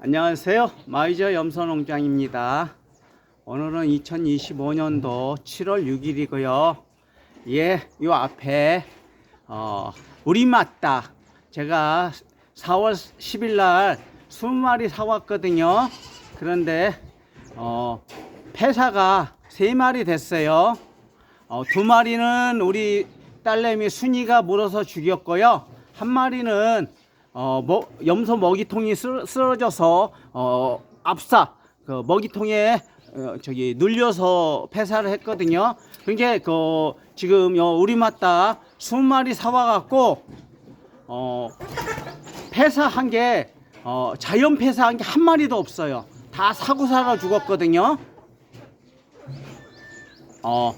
안녕하세요. 마이저 염소농장입니다. 오늘은 2025년도 7월 6일이고요. 예, 요 앞에 어, 우리 맞다. 제가 4월 10일 날 20마리 사왔거든요. 그런데 어, 폐사가 3마리 됐어요. 어, 두 마리는 우리 딸내미 순이가 물어서 죽였고요. 한 마리는 어, 뭐, 염소 먹이통이 쓰, 쓰러져서 어, 압사 그 먹이통에 어, 저기 눌려서 폐사를 했거든요. 그게 그 지금 요 우리 맞다 20마리 사와 갖고 어, 폐사한 게 어, 자연 폐사한 게 한 마리도 없어요. 다 사고 살아 죽었거든요. 어,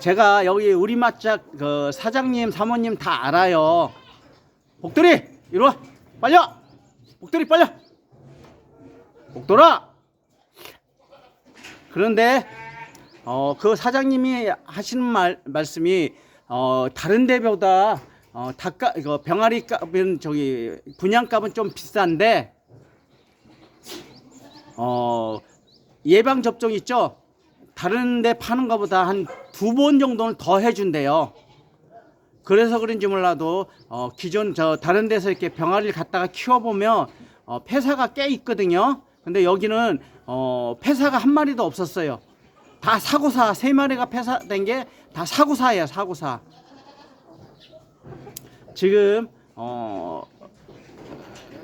제가 여기 우리 맛짝 그 사장님 사모님 다 알아요. 복돌이 이리 와 복돌이 빨리 와 복돌아 그런데 어, 그 사장님이 하시는 말, 말씀이 어, 다른 데보다 어, 닭가 이거 병아리 값은 저기 분양값은 좀 비싼데 어, 예방 접종 있죠? 다른 데 파는 것보다 한 두 번 정도는 더 해준대요. 그래서 그런지 몰라도 어, 기존 저 다른 데서 이렇게 병아리를 갖다가 키워보면 어, 폐사가 꽤 있거든요. 근데 여기는 어, 폐사가 한 마리도 없었어요. 다 사고사 세 마리가 폐사된 게 다 사고사예요. 사고사. 지금 어,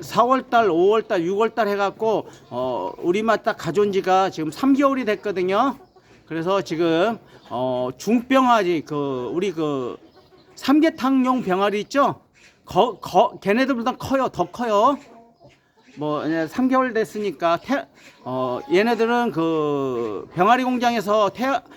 4월달, 5월달, 6월달 해갖고 어, 우리 맛 딱 가져온 지가 지금 3개월이 됐거든요. 그래서 지금 어, 중병아리 그 우리 그 삼계탕용 병아리 있죠? 거, 거, 걔네들보다 커요. 더 커요. 뭐 이제 3개월 됐으니까 태, 어, 얘네들은 그 병아리 공장에서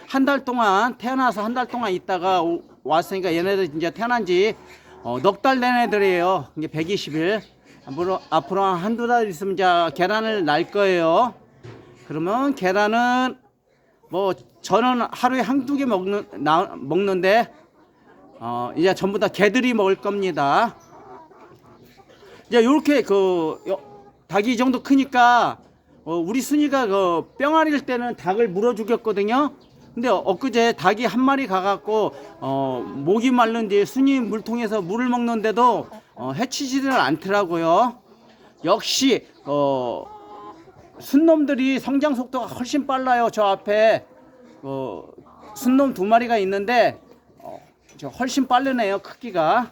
한 달 동안 태어나서 한 달 동안 있다가 오- 왔으니까 얘네들 이제 태어난 지 어, 넉달 된 애들이에요. 이게 120일. 앞으로 앞으로 한 한두 달 있으면 이제 계란을 날 거예요. 그러면 계란은 뭐 저는 하루에 한두 개 먹는 나, 먹는데 어, 이제 전부 다 개들이 먹을 겁니다. 이제 요렇게 그 요- 닭이 이 정도 크니까 어, 우리 순이가 그 뿅아리일 때는 닭을 물어 죽였거든요. 근데 엊그제 닭이 한 마리 가갖고 어, 목이 마른지 순이 물통에서 물을 먹는데도 어, 해치지를 않더라고요. 역시 어, 순놈들이 성장 속도가 훨씬 빨라요. 저 앞에 어, 순놈 두 마리가 있는데 어, 저 훨씬 빠르네요. 크기가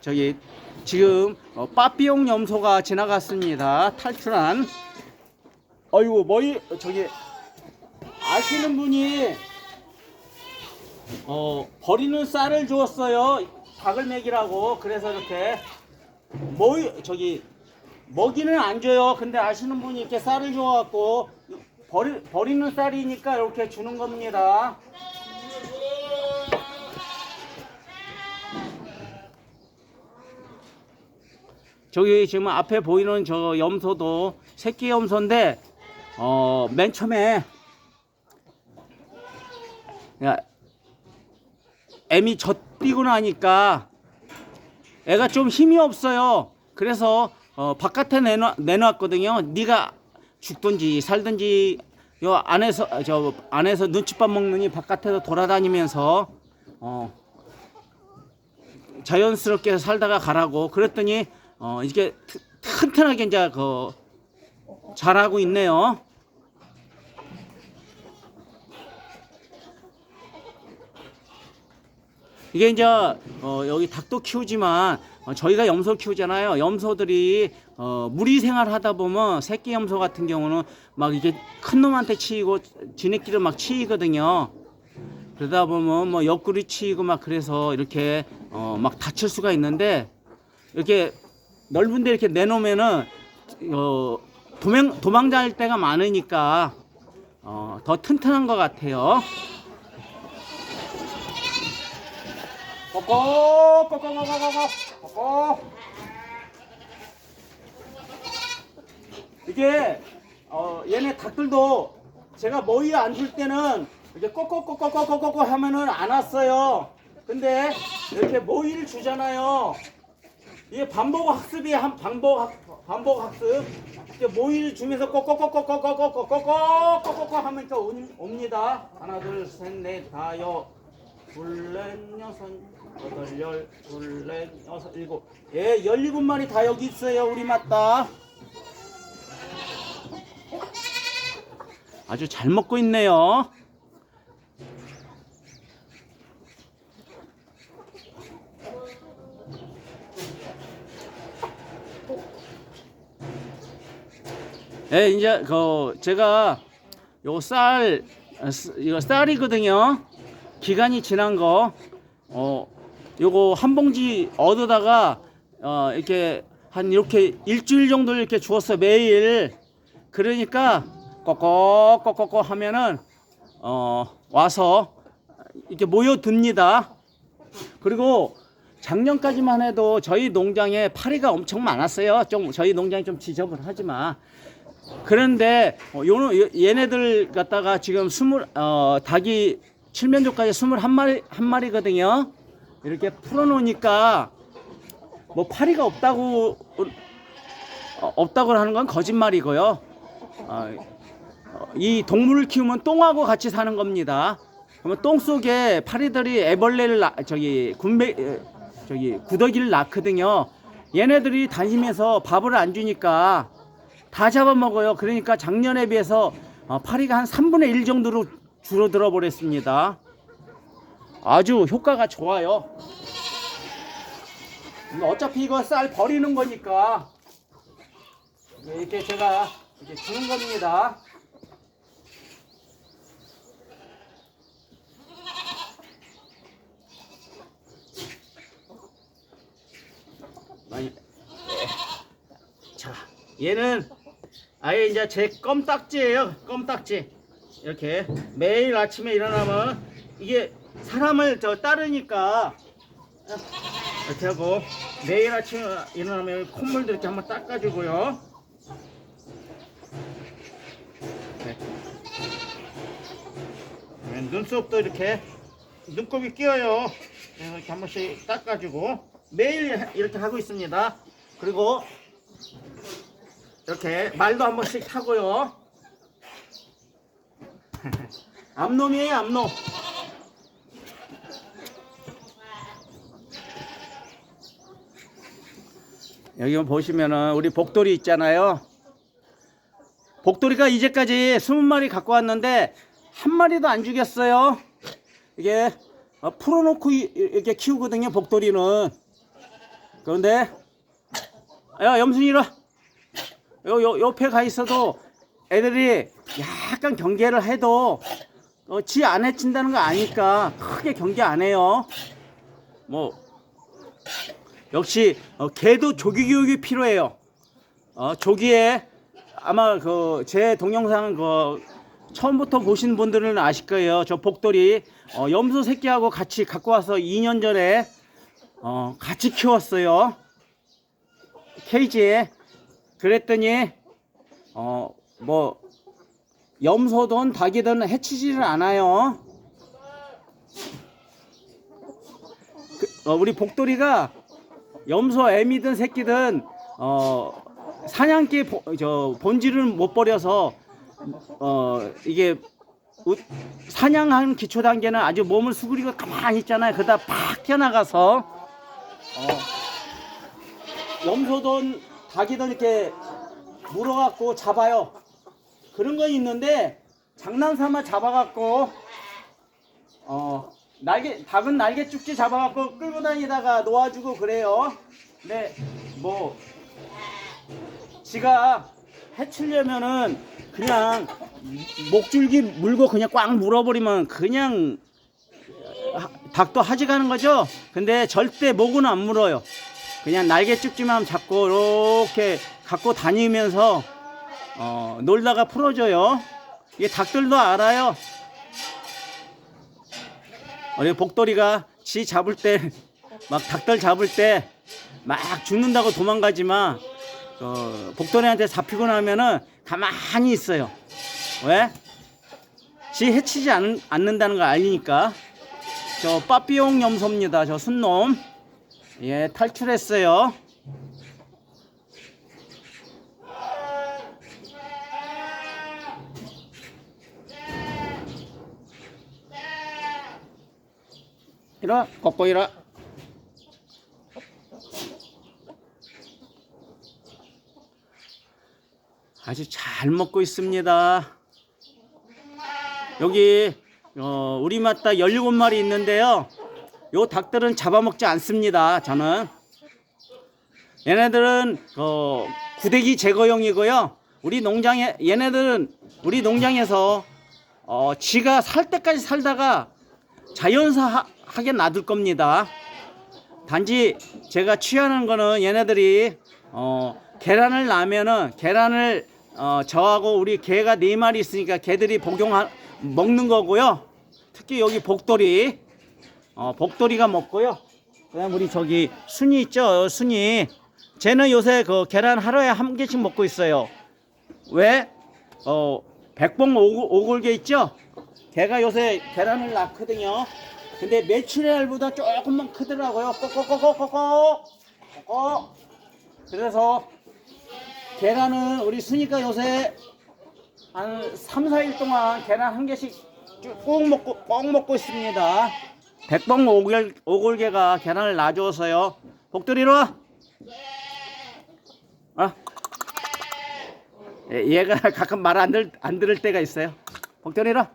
저기 지금 어, 빠삐용 염소가 지나갔습니다. 탈출한. 어이구 뭐이 저기 아시는 분이 어 버리는 쌀을 주었어요. 닭을 먹이라고 그래서 이렇게 뭐 저기 먹이는 안 줘요. 근데 아시는 분이 이렇게 쌀을 줘갖고 버리, 버리는 쌀이니까 이렇게 주는 겁니다. 저기 지금 앞에 보이는 저 염소도 새끼 염소인데 어 맨 처음에 야, 애미 젖뛰고 나니까 애가 좀 힘이 없어요. 그래서 어, 바깥에 내놔, 내놨거든요. 네가 죽든지 살든지 요 안에서 아, 저 안에서 눈칫밥 먹느니 바깥에서 돌아다니면서 어, 자연스럽게 살다가 가라고 그랬더니 어, 이게 트- 튼튼하게 이제 그 잘하고 있네요. 이게 이제 어, 여기 닭도 키우지만 어, 저희가 염소 키우잖아요. 염소들이 어, 무리 생활하다 보면 새끼 염소 같은 경우는 막 이게 큰 놈한테 치이고 지네끼리 막 치이거든요. 그러다 보면 뭐 옆구리 치이고 막 그래서 이렇게 어, 막 다칠 수가 있는데 이렇게 넓은데 이렇게 내놓으면은 어, 도망 도망갈 때가 많으니까 어, 더 튼튼한 것 같아요. 꼬꼬 꼬꼬 꼬꼬 꼬꼬 꼬꼬 이게 어 얘네 닭들도 제가 모이에 안줄 때는 이렇게 꼬꼬꼬꼬꼬꼬꼬 하면은 안 왔어요. 근데 이렇게 모이를 주잖아요. 이게 반복 학습이 한 반복 학, 반복 학습. 이렇게 모이를 주면서 꼬꼬꼬꼬꼬꼬꼬꼬꼬꼬꼬꼬 하면서 온- 옵니다. 하나 둘셋넷 다여 둘넷 여섯 여덟 열 둘넷 여섯 일곱 예 열일곱 마리 다 여기 있어요 우리 맞다. 아주 잘 먹고 있네요. 예, 이제 그 제가 요 쌀 이거 쌀이거든요. 기간이 지난 거. 어, 요거 한 봉지 얻어다가 어, 이렇게 한 이렇게 일주일 정도 이렇게 주었어 매일. 그러니까 꺼꺼꺼꺼꺼 하면은 어, 와서 이렇게 모여듭니다. 그리고 작년까지만 해도 저희 농장에 파리가 엄청 많았어요. 좀 저희 농장이 좀 지저분하지만 그런데 어, 요 얘네들 갖다가 지금 스물 어, 닭이 칠면조까지 스물 한 마리 한 마리거든요. 이렇게 풀어놓으니까 뭐 파리가 없다고 어, 없다고 하는 건 거짓말이고요. 어, 어, 이 동물을 키우면 똥하고 같이 사는 겁니다. 그러면 똥 속에 파리들이 애벌레를 낳, 저기 군배 에, 저기 구더기를 낳거든요. 얘네들이 다니면서 밥을 안 주니까 다 잡아먹어요. 그러니까 작년에 비해서 어, 파리가 한 3분의 1 정도로 줄어들어 버렸습니다. 아주 효과가 좋아요. 어차피 이거 쌀 버리는 거니까 이렇게 제가 이렇게 주는 겁니다. 많이 자, 얘는 아예 이제 제 껌딱지예요. 껌딱지. 이렇게 매일 아침에 일어나면 이게 사람을 저 따르니까 이렇게 하고 매일 아침에 일어나면 콧물도 이렇게 한번 닦아주고요. 네. 네, 눈썹도 이렇게 눈곱이 끼어요. 이렇게 한 번씩 닦아주고 매일 이렇게 하고 있습니다. 그리고 이렇게 말도 한 번씩 하고요. 암놈이에요, 암놈. 여기 보시면은 우리 복돌이 있잖아요. 복돌이가 이제까지 20마리 갖고 왔는데 한 마리도 안 죽였어요. 이게 어, 풀어놓고 이- 이렇게 키우거든요, 복돌이는. 그런데 야, 염순이 와. 요, 요, 옆에 가 있어도 애들이 약간 경계를 해도 어, 지 안 해친다는 거 아니까 크게 경계 안 해요. 뭐 역시 어, 개도 조기 교육이 필요해요. 어, 조기에 아마 그 제 동영상 그 처음부터 보신 분들은 아실 거예요. 저 복돌이 어, 염소 새끼하고 같이 갖고 와서 2년 전에 어, 같이 키웠어요. 케이지에 그랬더니 어 뭐 염소든 닭이든 해치지를 않아요. 그, 어, 우리 복돌이가 염소 애미든 새끼든 어 사냥개 보, 저 본질을 못 버려서 어 이게 우- 사냥하는 기초 단계는 아주 몸을 수그리고 가만히 있잖아요. 그러다 팍 튀어나가서 어, 염소든 닭이든 이렇게 물어갖고 잡아요. 그런 건 있는데 장난삼아 잡아갖고 어 날개 닭은 날개 쭉지 잡아갖고 끌고 다니다가 놓아주고 그래요. 근데 뭐 지가 해치려면은 그냥 목줄기 물고 그냥 꽉 물어버리면 그냥 하- 닭도 하지 가는 거죠. 근데 절대 목은 안 물어요. 그냥 날개 쭉지만 잡고 이렇게 갖고 다니면서 어, 놀다가 풀어줘요. 이게 닭들도 알아요. 우리 복돌이가 지 잡을 때 막 닭들 잡을 때 막 죽는다고 도망가지만 어, 복돌이한테 잡히고 나면은 가만히 있어요. 왜? 지 해치지 않, 않는다는 걸 알리니까. 저 빠삐용 염소입니다. 저 순놈. 예, 탈출했어요. 이리 걷고 이리 아주 잘 먹고 있습니다. 여기 어, 우리 맛다 17마리 있는데요. 요 닭들은 잡아먹지 않습니다. 저는 얘네들은 어, 구데기 제거용이고요. 우리 농장에 얘네들은 우리 농장에서 어, 지가 살 때까지 살다가 자연사하게 놔둘 겁니다. 단지 제가 취하는 거는 얘네들이 어, 계란을 낳으면은 계란을 어, 저하고 우리 개가 네 마리 있으니까 개들이 복용 먹는 거고요. 특히 여기 복돌이 어, 복돌이가 먹고요. 그다음 우리 저기 순이 있죠, 순이. 쟤는 요새 그 계란 하루에 한 개씩 먹고 있어요. 왜? 어, 백봉 오골, 오골개 있죠? 걔가 요새 계란을 낳거든요. 근데 메추리알보다 조금만 크더라고요. 꼬꼬꼬꼬꼬꼬. 꼬꼬. 그래서 계란은 우리 순이가 요새 한 3, 4일 동안 계란 한 개씩 쭉꼭 먹고 꼭 먹고 있습니다. 백봉 오골, 오골개가 계란을 놔줘서요. 복돌이로 와. 아. 예, 얘가 가끔 말 안 들, 안 들을 때가 있어요. 복돌이로.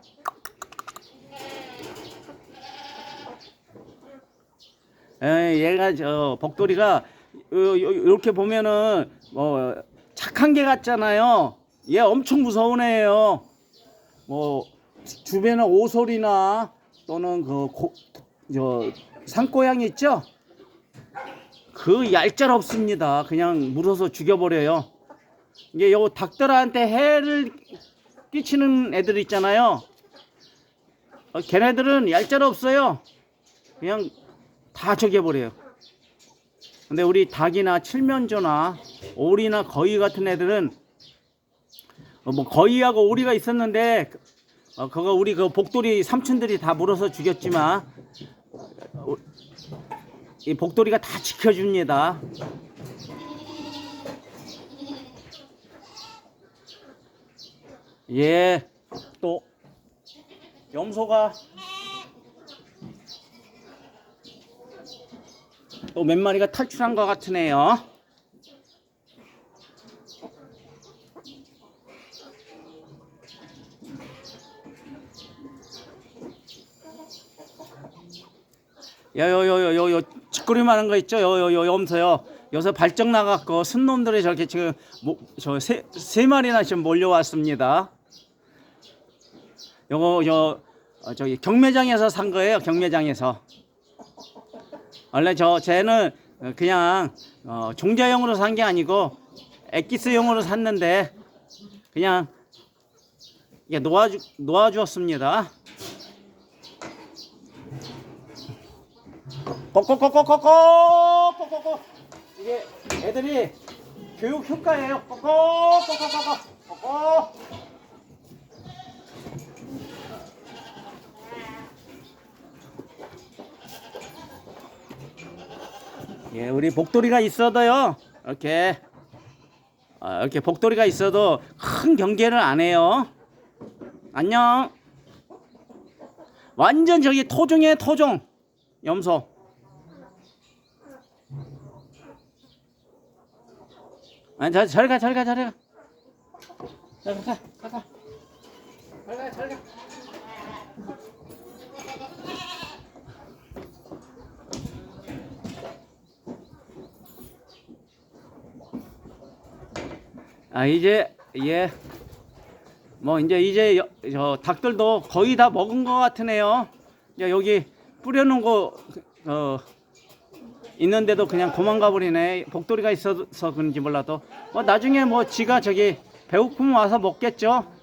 에, 얘가 저 복돌이가 이렇게 보면은 뭐 착한 개 같잖아요. 얘 엄청 무서운 애예요. 뭐 주변에 오솔이나 또는 그저 산고양이 있죠? 그 얄짤 없습니다. 그냥 물어서 죽여버려요. 이게 요 닭들한테 해를 끼치는 애들 있잖아요. 어, 걔네들은 얄짤 없어요. 그냥 다 죽여버려요. 근데 우리 닭이나 칠면조나 오리나 거위 같은 애들은 어, 뭐 거위하고 오리가 있었는데 어, 그거 우리 그 복돌이 삼촌들이 다 물어서 죽였지만 어, 이 복돌이가 다 지켜줍니다. 예, 또 염소가 또 몇 마리가 탈출한 것 같으네요. 요요요요요 찌끄리만 한 거 있죠? 요요요 염소요. 요새 발정 나갖고 순놈들이 저렇게 지금 저세 세 마리나 지금 몰려왔습니다. 요거 요 어, 저기 경매장에서 산 거예요. 경매장에서. 원래 저 쟤는 그냥 어, 종자용으로 산 게 아니고 엑기스용으로 샀는데 그냥 이게 놓아주 놓아주었습니다. 꼬꼬꼬꼬꼬꼬 꼬꼬꼬 이게 애들이 교육 효과예요. 꼬꼬꼬꼬꼬 꼬꼬 예, 우리 복돌이가 있어도요. 이렇게 아, 이렇게 복돌이가 있어도 큰 경계를 안 해요. 안녕. 완전 저기 토종의 토종 염소. 아니, 저, 저리 가, 저리 가, 저리 가. 자, 가, 가, 가. 저리 가, 저리 가. 아 이제 예. 뭐 이제 이제 여- 저 닭들도 거의 다 먹은 것 같으네요. 이제 여기 뿌려놓은 거 어, 있는데도 그냥 도망가 버리네. 복돌이가 있어서 그런지 몰라도 뭐 나중에 뭐 지가 저기 배고프면 와서 먹겠죠.